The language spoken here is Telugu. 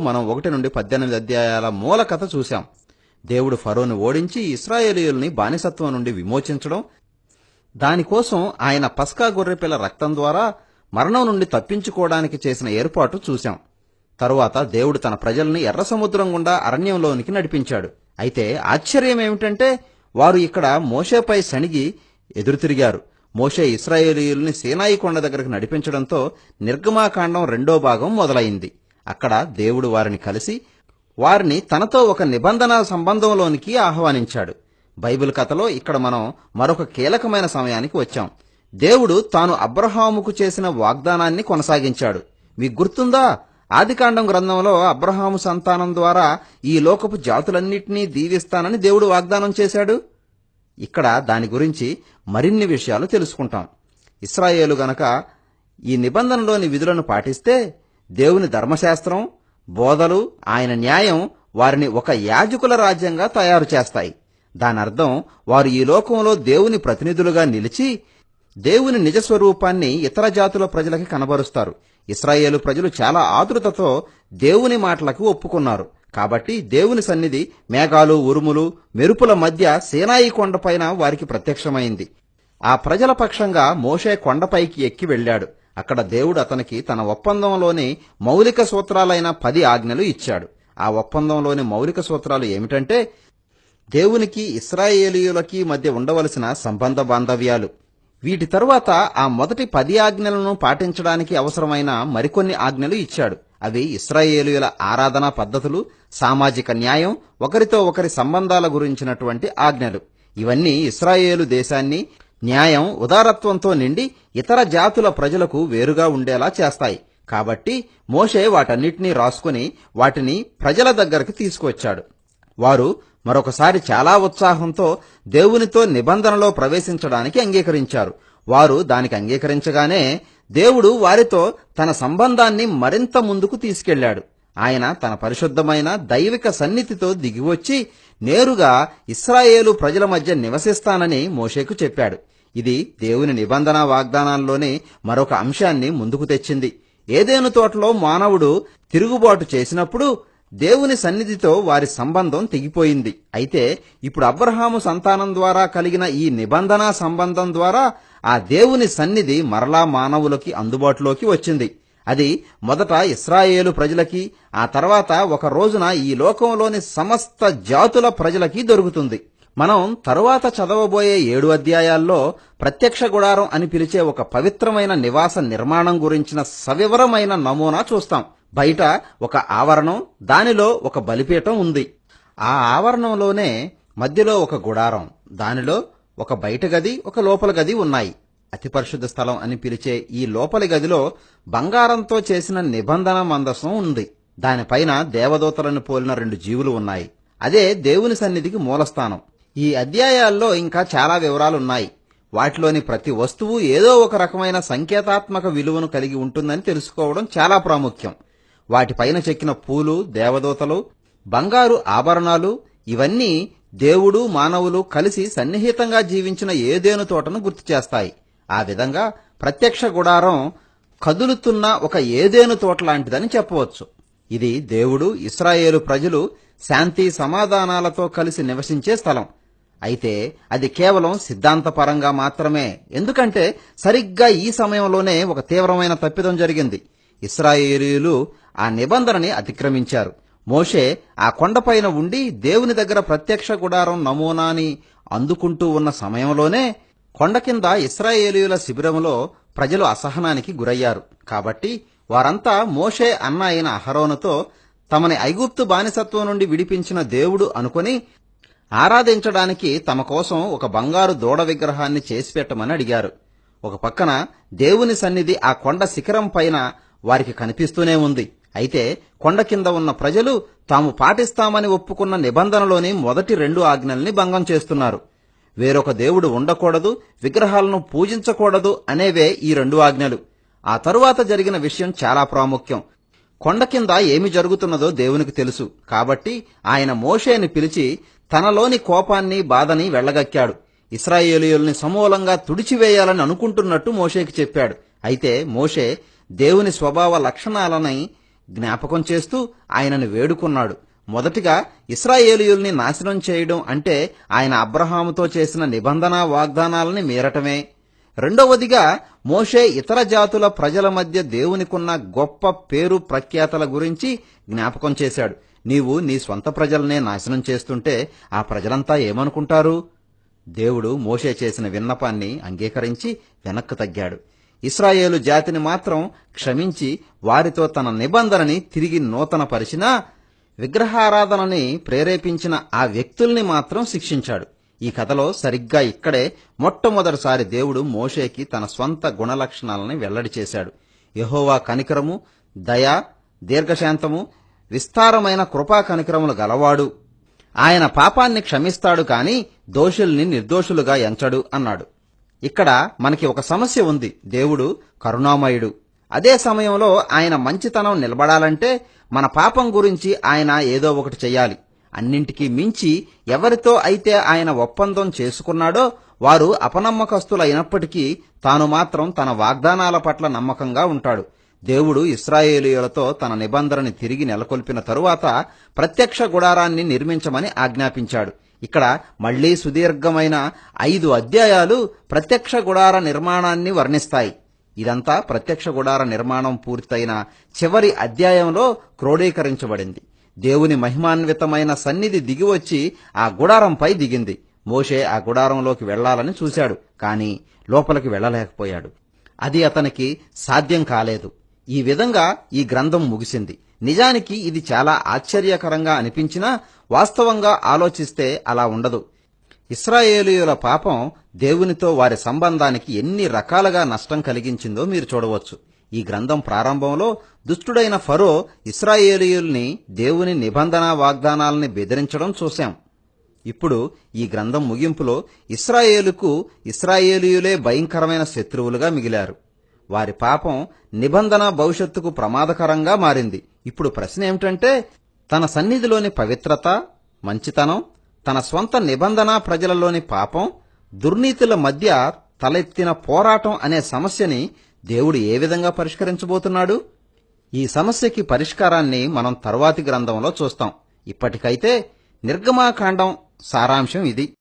మనం ఒకటి నుండి పద్దెనిమిది అధ్యాయాల మూల కథ చూశాం. దేవుడు ఫరోను ఓడించి ఇస్రాయేలీయుల్ని బానిసత్వం నుండి విమోచించడం దానికోసం ఆయన పస్కా గొర్రెపిల్ల రక్తం ద్వారా మరణం నుండి తప్పించుకోవడానికి చేసిన ఏర్పాటు చూశాం. తరువాత దేవుడు తన ప్రజల్ని ఎర్ర సముద్రం గుండా అరణ్యంలోనికి నడిపించాడు. అయితే ఆశ్చర్యం ఏమిటంటే వారు ఇక్కడ మోషేపై సణిగి ఎదురుతిరిగారు. మోషే ఇస్రాయేలీయుల్ని సీనాయి కొండ దగ్గరకు నడిపించడంతో నిర్గమాకాండం రెండో భాగం మొదలైంది. అక్కడ దేవుడు వారిని కలిసి వారిని తనతో ఒక నిబంధన సంబంధంలోనికి ఆహ్వానించాడు. బైబిల్ కథలో ఇక్కడ మనం మరొక కీలకమైన సమయానికి వచ్చాం. దేవుడు తాను అబ్రహాముకు చేసిన వాగ్దానాన్ని కొనసాగించాడు. మీకు గుర్తుందా? ఆదికాండం గ్రంథంలో అబ్రహాము సంతానం ద్వారా ఈ లోకపు జాతులన్నిటినీ దీవిస్తానని దేవుడు వాగ్దానం చేశాడు. ఇక్కడ దాని గురించి మరిన్ని విషయాలు తెలుసుకుంటాం. ఇస్రాయేలు గనక ఈ నిబంధనలోని విధులను పాటిస్తే దేవుని ధర్మశాస్త్రం బోధలు ఆయన న్యాయం వారిని ఒక యాజకుల రాజ్యంగా తయారు చేస్తాయి. దాని అర్థం వారు ఈ లోకంలో దేవుని ప్రతినిధులుగా నిలిచి దేవుని నిజ స్వరూపాన్ని ఇతర జాతుల ప్రజలకి కనబరుస్తారు. ఇస్రాయేలు ప్రజలు చాలా ఆతృతతో దేవుని మాటలకు ఒప్పుకున్నారు. కాబట్టి దేవుని సన్నిధి మేఘాలు ఉరుములు మెరుపుల మధ్య సేనాయి కొండపైన వారికి ప్రత్యక్షమైంది. ఆ ప్రజల పక్షంగా మోషే కొండపైకి ఎక్కి వెళ్ళాడు. అక్కడ దేవుడు అతనికి తన ఒప్పందంలోని మౌలిక సూత్రాలైన పది ఆజ్ఞలు ఇచ్చాడు. ఆ ఒప్పందంలోని మౌలిక సూత్రాలు ఏమిటంటే దేవునికి ఇస్రాయేలీయులకి మధ్య ఉండవలసిన సంబంధ బాంధవ్యాలు. వీటి తరువాత ఆ మొదటి పది ఆజ్ఞలను పాటించడానికి అవసరమైన మరికొన్ని ఆజ్ఞలు ఇచ్చాడు. అవి ఇస్రాయేలీయుల ఆరాధనా పద్ధతులు సామాజిక న్యాయం ఒకరితో ఒకరి సంబంధాల గురించినటువంటి ఆజ్ఞలు. ఇవన్నీ ఇస్రాయేలు దేశాన్ని న్యాయం ఉదారత్వంతో నిండి ఇతర జాతుల ప్రజలకు వేరుగా ఉండేలా చేస్తాయి. కాబట్టి మోషే వాటన్నిటినీ రాసుకుని వాటిని ప్రజల దగ్గరకు తీసుకువచ్చాడు. వారు మరొకసారి చాలా ఉత్సాహంతో దేవునితో నిబంధనలో ప్రవేశించడానికి అంగీకరించారు. వారు దానికి అంగీకరించగానే దేవుడు వారితో తన సంబంధాన్ని మరింత ముందుకు తీసుకెళ్ళాడు. ఆయన తన పరిశుద్ధమైన దైవిక సన్నిధితో దిగివచ్చి నేరుగా ఇస్రాయేలు ప్రజల మధ్య నివసిస్తానని మోషేకు చెప్పాడు. ఇది దేవుని నిబంధన వాగ్దానాల్లోని మరొక అంశాన్ని ముందుకు తెచ్చింది. ఏదేను తోటలో మానవుడు తిరుగుబాటు చేసినప్పుడు దేవుని సన్నిధితో వారి సంబంధం తెగిపోయింది. అయితే ఇప్పుడు అబ్రహాము సంతానం ద్వారా కలిగిన ఈ నిబంధన సంబంధం ద్వారా ఆ దేవుని సన్నిధి మరలా మానవులకి అందుబాటులోకి వచ్చింది. అది మొదట ఇస్రాయేలు ప్రజలకి ఆ తర్వాత ఒక రోజున ఈ లోకంలోని సమస్త జాతుల ప్రజలకి దొరుకుతుంది. మనం తరువాత చదవబోయే ఏడు అధ్యాయాల్లో ప్రత్యక్ష గుడారం అని పిలిచే ఒక పవిత్రమైన నివాస నిర్మాణం గురించిన సవివరమైన నమూనా చూస్తాం. బయట ఒక ఆవరణం దానిలో ఒక బలిపీఠం ఉంది. ఆ ఆవరణంలోనే మధ్యలో ఒక గుడారం దానిలో ఒక బయట గది ఒక లోపల గది ఉన్నాయి. అతి పరిశుద్ధ స్థలం అని పిలిచే ఈ లోపలి గదిలో బంగారంతో చేసిన నిబంధన మందసం ఉంది. దానిపైన దేవదూతలను పోలిన రెండు జీవులు ఉన్నాయి. అదే దేవుని సన్నిధికి మూలస్థానం. ఈ అధ్యాయాల్లో ఇంకా చాలా వివరాలున్నాయి. వాటిలోని ప్రతి వస్తువు ఏదో ఒక రకమైన సంకేతాత్మక విలువను కలిగి ఉంటుందని తెలుసుకోవడం చాలా ప్రాముఖ్యం. వాటిపైన చెక్కిన పూలు దేవదూతలు బంగారు ఆభరణాలు ఇవన్నీ దేవుడు మానవులు కలిసి సన్నిహితంగా జీవించిన ఏదేను తోటను గుర్తు చేస్తాయి. ఆ విధంగా ప్రత్యక్ష గుడారం కదులుతున్న ఒక ఏదేను తోట లాంటిదని చెప్పవచ్చు. ఇది దేవుడు ఇస్రాయేలు ప్రజలు శాంతి సమాధానాలతో కలిసి నివసించే స్థలం. అయితే అది కేవలం సిద్ధాంతపరంగా మాత్రమే. ఎందుకంటే సరిగ్గా ఈ సమయంలోనే ఒక తీవ్రమైన తప్పిదం జరిగింది. ఇస్రాయేలీలు ఆ నిబంధనని అతిక్రమించారు. మోషే ఆ కొండపైన ఉండి దేవుని దగ్గర ప్రత్యక్ష గుడారం నమూనాని అందుకుంటూ ఉన్న సమయంలోనే కొండ కింద ఇస్రాయేలీయుల శిబిరంలో ప్రజలు అసహనానికి గురయ్యారు. కాబట్టి వారంతా మోషే అన్న అయిన అహరోనుతో తమని ఐగుప్తు బానిసత్వం నుండి విడిపించిన దేవుడు అనుకొని ఆరాధించడానికి తమ కోసం ఒక బంగారు దూడ విగ్రహాన్ని చేసిపెట్టమని అడిగారు. ఒక పక్కన దేవుని సన్నిధి ఆ కొండ శిఖరం పైన వారికి కనిపిస్తూనే ఉంది. అయితే కొండ కింద ఉన్న ప్రజలు తాము పాటిస్తామని ఒప్పుకున్న నిబంధనలోని మొదటి రెండు ఆజ్ఞల్ని భంగం చేస్తున్నారు. వేరొక దేవుడు ఉండకూడదు విగ్రహాలను పూజించకూడదు అనేవే ఈ రెండు ఆజ్ఞలు. ఆ తరువాత జరిగిన విషయం చాలా ప్రాముఖ్యం. కొండ కింద ఏమి జరుగుతున్నదో దేవునికి తెలుసు. కాబట్టి ఆయన మోషేని పిలిచి తనలోని కోపాన్ని బాధని వెళ్ళగక్కాడు ఇస్రాయేలీయుల్ని సమూలంగా తుడిచివేయాలని అనుకుంటున్నట్టు మోషేకి చెప్పాడు. అయితే మోషే దేవుని స్వభావ లక్షణాలని జ్ఞాపకం చేస్తూ ఆయనను వేడుకున్నాడు. మొదటిగా ఇస్రాయేలీయుల్ని నాశనం చేయడం అంటే ఆయన అబ్రహాముతో చేసిన నిబంధన వాగ్దానాలని మీరటమే. రెండవదిగా మోషే ఇతర జాతుల ప్రజల మధ్య దేవునికున్న గొప్ప పేరు ప్రఖ్యాతల గురించి జ్ఞాపకం చేశాడు. నీవు నీ స్వంత ప్రజలనే నాశనం చేస్తుంటే ఆ ప్రజలంతా ఏమనుకుంటారు? దేవుడు మోషే చేసిన విన్నపాన్ని అంగీకరించి వెనక్కు తగ్గాడు. ఇస్రాయేలు జాతిని మాత్రం క్షమించి వారితో తన నిబంధనని తిరిగి నూతనపరిచినా విగ్రహారాధనని ప్రేరేపించిన ఆ వ్యక్తుల్ని మాత్రం శిక్షించాడు. ఈ కథలో సరిగ్గా ఇక్కడే మొట్టమొదటిసారి దేవుడు మోషేకి తన స్వంత గుణలక్షణాలని వెల్లడి చేశాడు. యహోవా కనికరము దయ దీర్ఘశాంతము విస్తారమైన కృపా కనికరములు గలవాడు. ఆయన పాపాన్ని క్షమిస్తాడు కాని దోషుల్ని నిర్దోషులుగా ఎంచడు అన్నాడు. ఇక్కడ మనకి ఒక సమస్య ఉంది. దేవుడు కరుణామయుడు. అదే సమయంలో ఆయన మంచితనం నిలబడాలంటే మన పాపం గురించి ఆయన ఏదో ఒకటి చెయ్యాలి. అన్నింటికీ మించి ఎవరితో అయితే ఆయన ఒప్పందం చేసుకున్నాడో వారు అపనమ్మకస్తులైనప్పటికీ తాను మాత్రం తన వాగ్దానాల పట్ల నమ్మకంగా ఉంటాడు. దేవుడు ఇస్రాయేలీయులతో తన నిబంధనని తిరిగి నెలకొల్పిన తరువాత ప్రత్యక్ష గుడారాన్ని నిర్మించమని ఆజ్ఞాపించాడు. ఇక్కడ మళ్ళీ సుదీర్ఘమైన ఐదు అధ్యాయాలు ప్రత్యక్ష గుడార నిర్మాణాన్ని వర్ణిస్తాయి. ఇదంతా ప్రత్యక్ష గుడార నిర్మాణం పూర్తయిన చివరి అధ్యాయంలో క్రోడీకరించబడింది. దేవుని మహిమాన్వితమైన సన్నిధి దిగివచ్చి ఆ గుడారంపై దిగింది. మోషే ఆ గుడారంలోకి వెళ్ళాలని చూశాడు కాని లోపలికి వెళ్ళలేకపోయాడు. అది అతనికి సాధ్యం కాలేదు. ఈ విధంగా ఈ గ్రంథం ముగిసింది. నిజానికి ఇది చాలా ఆశ్చర్యకరంగా అనిపించినా వాస్తవంగా ఆలోచిస్తే అలా ఉండదు. ఇస్రాయేలీయుల పాపం దేవునితో వారి సంబంధానికి ఎన్ని రకాలుగా నష్టం కలిగించిందో మీరు చూడవచ్చు. ఈ గ్రంథం ప్రారంభంలో దుష్టుడైన ఫరో ఇస్రాయేలీయుల్ని దేవుని నిబంధన వాగ్దానాలని బెదిరించడం చూశాం. ఇప్పుడు ఈ గ్రంథం ముగింపులో ఇస్రాయేలుకు ఇస్రాయేలీయులే భయంకరమైన శత్రువులుగా మిగిలారు. వారి పాపం నిబంధన భవిష్యత్తుకు ప్రమాదకరంగా మారింది. ఇప్పుడు ప్రశ్న ఏమిటంటే తన సన్నిధిలోని పవిత్రత మంచితనం తన స్వంత నిబంధన ప్రజలలోని పాపం దుర్నీతుల మధ్య తలెత్తిన పోరాటం అనే సమస్యని దేవుడు ఏ విధంగా పరిష్కరించబోతున్నాడు? ఈ సమస్యకి పరిష్కారాన్ని మనం తరువాతి గ్రంథంలో చూస్తాం. ఇప్పటికైతే నిర్గమాకాండం సారాంశం ఇది.